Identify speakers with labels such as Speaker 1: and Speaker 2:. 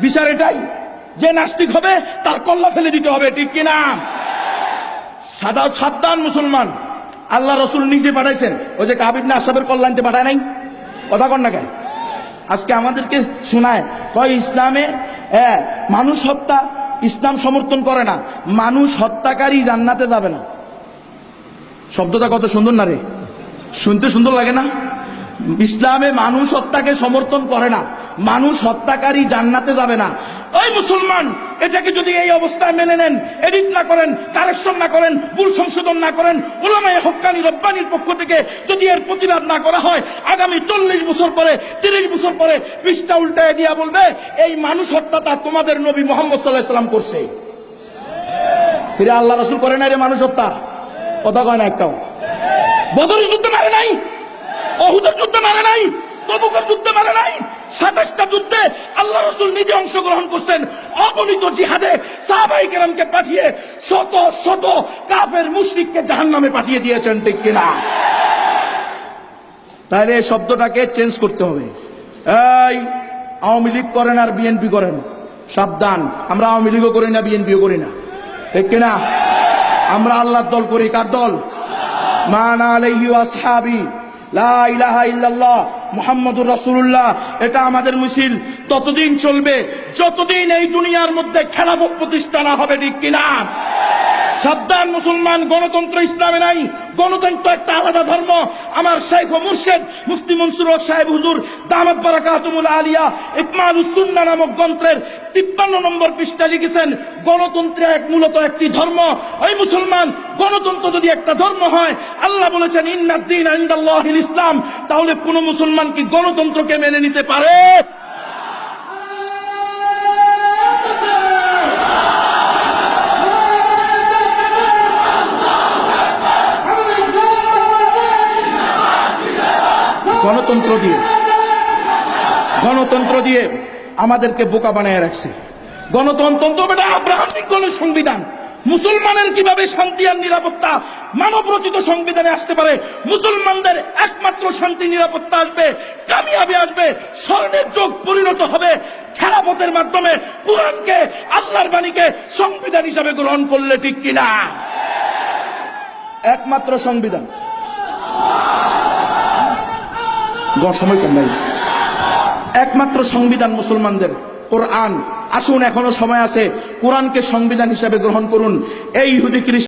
Speaker 1: বিচার এটাই। যে নাস্তিক হবে, তার কল্লা ফেলে দিতে হবে, ঠিক কিনা? সাদা সাবধান মুসলমান। আল্লাহ রসুল নিজে পাঠাইছেন। ওই যে কাবির না আসাবের কল্যাণতে পাঠায় নাই? কথা কন না কেন? আজকে আমাদেরকে শোনায়, কয় ইসলামে মানুষ হত্যা, ইসলাম সমর্থন করে না। মানুষ হত্যাকারী জান্নাতে যাবে না। শব্দটা কত সুন্দর না রে? শুনতে সুন্দর লাগে না? ইসলামে মানুষ হত্যাকে সমর্থন করে না। মানুষ হত্যাকারী জান্নাতে যাবে না। ওই মুসলমান, এটাকে যদি এই অবস্থায় মেনে নেন এডিট না করেন কারেকশন না করেন, ভুল সংশোধন না করেন ওলামায় হক্কানি রব্বানির পক্ষ থেকে যদি এর প্রতিবাদ না করা হয়, আগামী চল্লিশ বছর পরে, তিরিশ বছর পরে পৃষ্ঠা উল্টায় দিয়া বলবে, এই মানুষ হত্যাটা তোমাদের নবী মোহাম্মদ সাল্লাহ সাল্লাম করছে। ফিরে আল্লাহ রসুল করে না রে মানুষ হত্যা? কথা কয় না একটাও। বদর যুদ্ধে মারে নাই? যুদ্ধে মারে নাই তবুকের যুদ্ধে মারে নাই। সাতাশটা যুদ্ধে আল্লাহ রসুল নিজে অংশগ্রহণ করছেন। অগণিত জিহাদে সাহাবাই কেরামকে পাঠিয়ে শত শত কাফের মুশরিককে জাহান নামে পাঠিয়ে দিয়েছেন, ঠিক কিনা? তাহলে এই শব্দটাকে চেঞ্জ করতে হবে। এই, আওয়ামী লীগ করেন আর বিএনপি করেন। সাবধান, আমরা আওয়ামী লীগও করি না বিএনপিও করি না। ঠিক কিনা? আমরা আল্লাহর দল করি, কার দল? মান আলাইহি আসহাবি। মুহাম্মাদুর এটা আমাদের মিছিল। ততদিন চলবে, যতদিন এই দুনিয়ার মধ্যে খেলাপ প্রতিষ্ঠা না হবে, ঠিক কিনা? সাবধান মুসলমান, গণতন্ত্র ইসলামে নাই। গণতন্ত্র একটা আলাদা ধর্ম। আমার শেখ ও মুর্শেদ, মুফতি মনসুর সাহেব হুজুর, দামাত বারাকাতুমুল আলিয়া ইকমাল উসুন্না নামক গ্রন্থের তিপ্পান্ন নম্বর পৃষ্ঠা লিখেছেন, গণতন্ত্র এক মূলত একটি ধর্ম। ওই মুসলমান, গণতন্ত্র যদি একটা ধর্ম হয়, আল্লাহ বলেছেন ইন্নাদ্দিন ইনদাল্লাহিল ইসলাম তাহলে কোন মুসলমান কি গণতন্ত্রকে মেনে নিতে পারে? গণতন্ত্র দিয়ে গণতন্ত্র দিয়ে আমাদেরকে বোকা বানায় রাখছে। গণতন্ত্র সংবিধান। মুসলমানের কীভাবে শান্তি আর নিরাপত্তা মানব রচিত সংবিধানে আসতে পারে? মুসলমানদের একমাত্র শান্তি নিরাপত্তা আসবে, কামিয়াবি আসবে, স্বর্ণের যোগ পরিণত হবে খেলাপথের মাধ্যমে কোরআনকে, আল্লাহর বাণীকে সংবিধান হিসাবে গ্রহণ করলে ঠিক কিনা? একমাত্র সংবিধান। সময় কম নাই। একমাত্র সংবিধান মুসলমানদের, কোরআন। আসুন, এখনও সময় আছে। কোরআনকে সংবিধান হিসাবে গ্রহণ করুন। এই ইহুদি